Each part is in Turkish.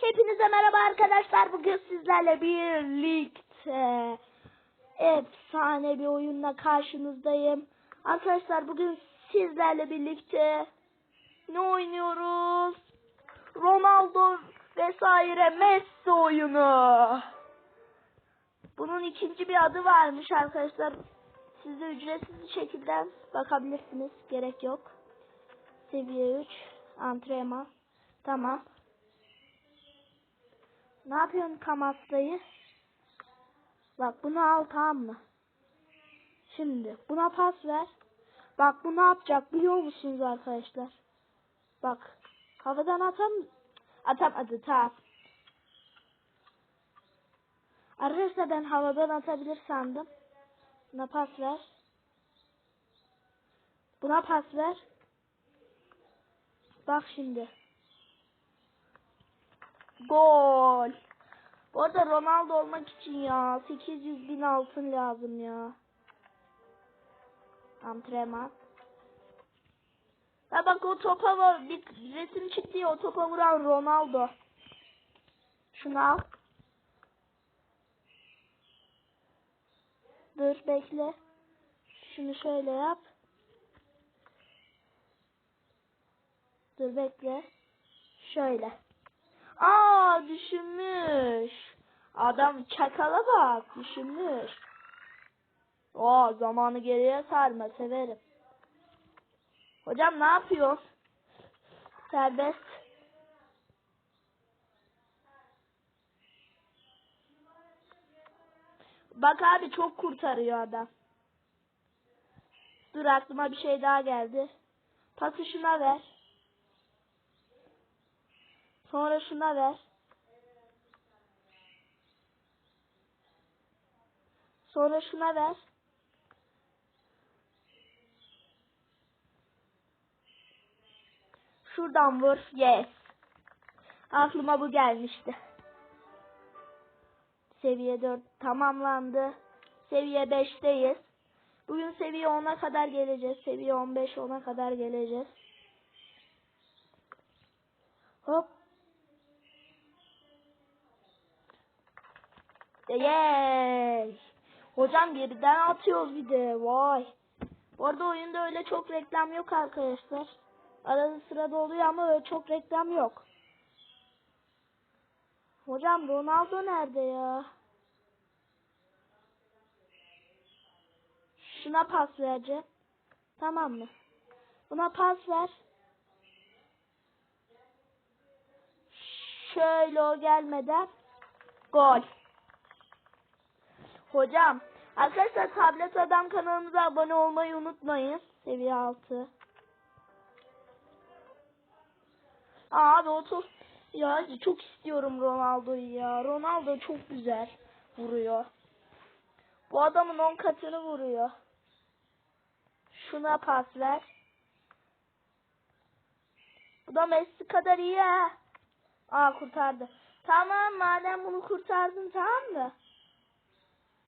Hepinize merhaba arkadaşlar. Bugün sizlerle birlikte efsane bir oyunla karşınızdayım. Arkadaşlar bugün sizlerle birlikte ne oynuyoruz? Ronaldo vesaire Messi oyunu. Bunun ikinci bir adı varmış arkadaşlar. Siz de ücretsiz bir şekilde bakabilirsiniz. Gerek yok. Seviye 3 antrenman. Tamam. Ne yapıyorsun Kamasta'yı? Bak bunu al tamam mı? Şimdi buna pas ver. Bak bu ne yapacak biliyor musunuz arkadaşlar? Bak havadan atam atamadı tamam. Arkadaşlar ben havadan atabilir sandım. Buna pas ver. Buna pas ver. Bak şimdi. Gol. Bu arada Ronaldo olmak için ya 800 bin altın lazım ya. Antrenman. Ya bak o topa bir resim çıktı ya o topa vuran Ronaldo. Şunu al. Dur bekle. Şunu şöyle yap. Dur bekle. Şöyle. Aa düşünmüş. Adam çakala bak düşünmüş. O zamanı geriye sarma severim. Hocam ne yapıyor? Serbest. Bak abi çok kurtarıyor adam. Dur aklıma bir şey daha geldi. Pası şuna ver. Sonra şuna ver. Sonra şuna ver. Şuradan vur. Yes. Aklıma bu gelmişti. Seviye 4 tamamlandı. Seviye 5'teyiz. Bugün seviye 10'a kadar geleceğiz. Seviye 15 10'a kadar geleceğiz. Hop. Yey. Hocam geriden atıyoruz bir de. Vay. Bu arada oyunda öyle çok reklam yok arkadaşlar. Arada sırada oluyor ama öyle çok reklam yok. Hocam Ronaldo nerede ya? Şuna pas vereceğim. Tamam mı? Buna pas ver. Şöyle o gelmeden gol. Hocam arkadaşlar tablet adam kanalımıza abone olmayı unutmayın. Seviye 6. Abi otur. Ya çok istiyorum Ronaldo'yu ya. Ronaldo çok güzel vuruyor. Bu adamın 10 katını vuruyor. Şuna pas ver. Bu da Messi kadar iyi ha. Aa kurtardı. Tamam madem bunu kurtardın tamam mı?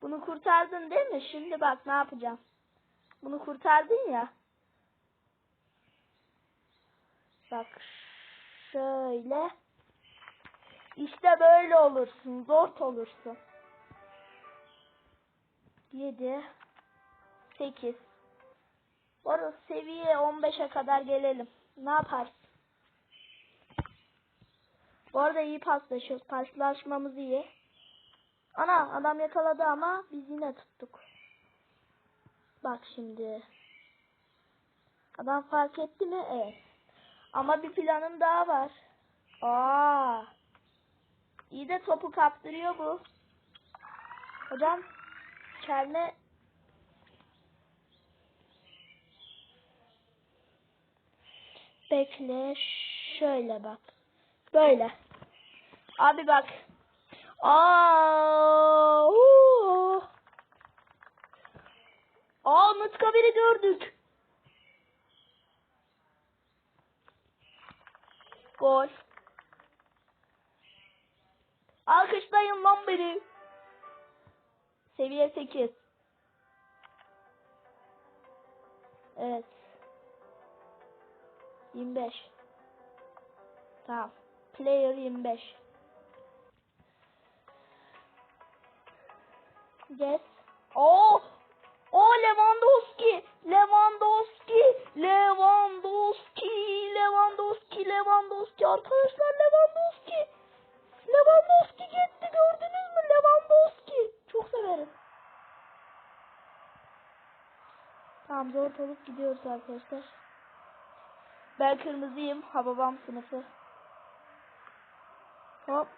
Bunu kurtardın değil mi? Şimdi bak ne yapacağım. Bunu kurtardın ya. Bak şöyle. İşte böyle olursun. Zor olursun. 7 8 Orası seviye 15'e kadar gelelim. Ne yaparsın? Bu arada iyi paslaşıyoruz. Paslaşmamız iyi. Ana adam yakaladı ama biz yine tuttuk. Bak şimdi. Adam fark etti mi? Evet. Ama bir planım daha var. Aa. İyi de topu kaptırıyor bu. Hocam çelme Bekle şöyle bak. Böyle. Abi bak. Aa! Huu! Aa Mıtkabir'i gördük. Gol. Alkışlayın lan beni. Seviye 8. Evet. 25. Tamam. Player 25. Geç. Oh! O Lewandowski! Lewandowski! Lewandowski! Lewandowski! Lewandowski! Arkadaşlar Lewandowski! Lewandowski gitti gördünüz mü? Lewandowski! Çok severim. Tamam zor olup gidiyoruz arkadaşlar. Ben kırmızıyım. Hababam sınıfı. Hop.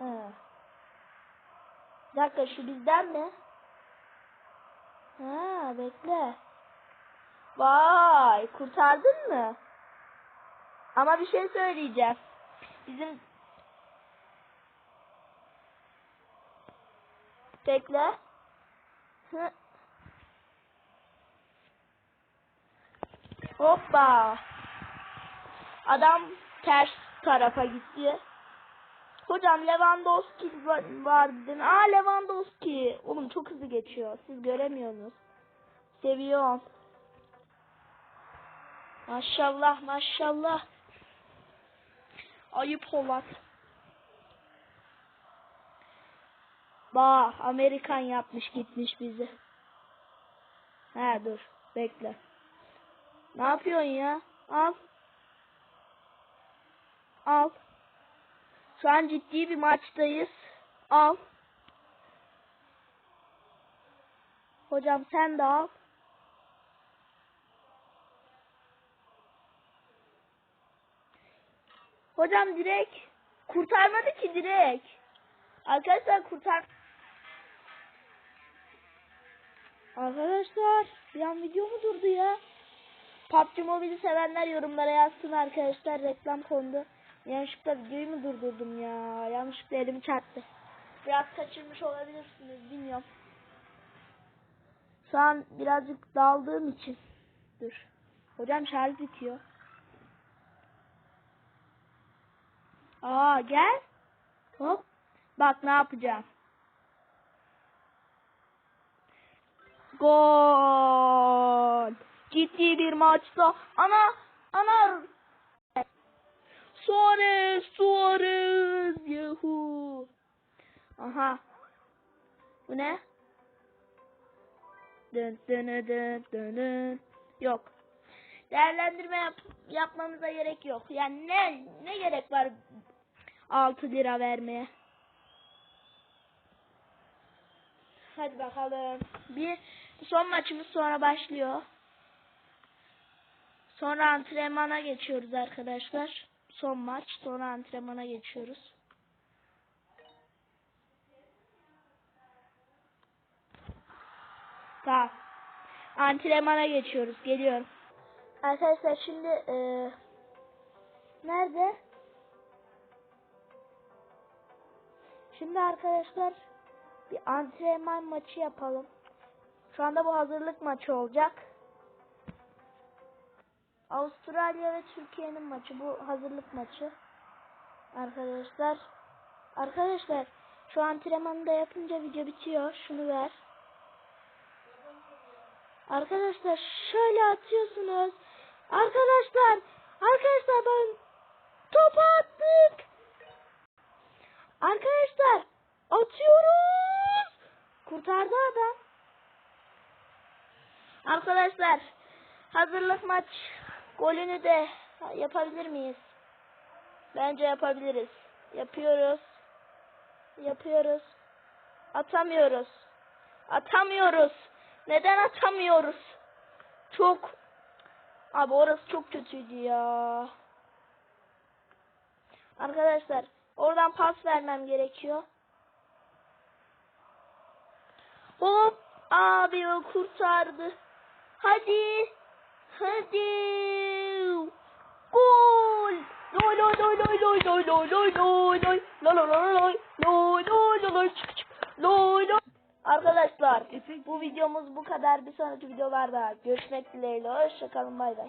Ee. Dakika şu bizden mi? Ha bekle. Vay kurtardın mı? Ama bir şey söyleyeceğim. Bizim Bekle. Hı. Hoppa. Adam ters tarafa gitti. Hocam Lewandowski var- dedin. Aa Lewandowski. Oğlum çok hızlı geçiyor. Siz göremiyorsunuz. Seviyorum. Maşallah maşallah. Ayıp Polat. Bah Amerikan yapmış gitmiş bizi. He dur bekle. Ne yapıyorsun ya? Al. Al. Şu an ciddi bir maçtayız. Al. Hocam sen de al. Hocam direkt kurtarmadı ki direkt. Arkadaşlar kurtar. Arkadaşlar bir an video mu durdu ya? PUBG Mobile'i sevenler yorumlara yazsın arkadaşlar reklam kondu. Yanlışlıkla videoyu mu durdurdum ya? Yanlışlıkla elimi çarptı. Biraz kaçırmış olabilirsiniz bilmiyorum. Şu an birazcık daldığım için. Dur. Hocam şarj bitiyor. Aa gel. Hop. Bak ne yapacağım. Gol. Ciddi bir maçta. Ana. Ana. Suarez. Suarez. Yuhu. Aha. Bu ne? Dın dın dın dın. Yok. Değerlendirme yap yapmamıza gerek yok. Yani ne ne gerek var 6 lira vermeye? Hadi bakalım. Bir son maçımız sonra başlıyor. Sonra antrenmana geçiyoruz arkadaşlar. Son maç sonra antrenmana geçiyoruz. Tamam. Antrenmana geçiyoruz. Geliyorum. Arkadaşlar şimdi eee nerede? Şimdi arkadaşlar bir antrenman maçı yapalım. Şu anda bu hazırlık maçı olacak. Avustralya ve Türkiye'nin maçı. Bu hazırlık maçı. Arkadaşlar. Arkadaşlar şu antrenmanı da yapınca video bitiyor. Şunu ver. Arkadaşlar şöyle atıyorsunuz. Arkadaşlar. Arkadaşlar ben topu attık. Arkadaşlar atıyoruz. Kurtardı adam. Arkadaşlar hazırlık maç golünü de yapabilir miyiz? Bence yapabiliriz. Yapıyoruz. Yapıyoruz. Atamıyoruz. Atamıyoruz. Neden atamıyoruz? Çok Abi orası çok kötüydü ya. Arkadaşlar oradan pas vermem gerekiyor. Hop abi o kurtardı. Hadi. Hadi. Gol. Loy loy loy loy loy loy loy loy loy loy loy loy loy loy loy loy loy çık çık Arkadaşlar bu videomuz bu kadar. Bir sonraki videolarda görüşmek dileğiyle. Hoşçakalın bay bay.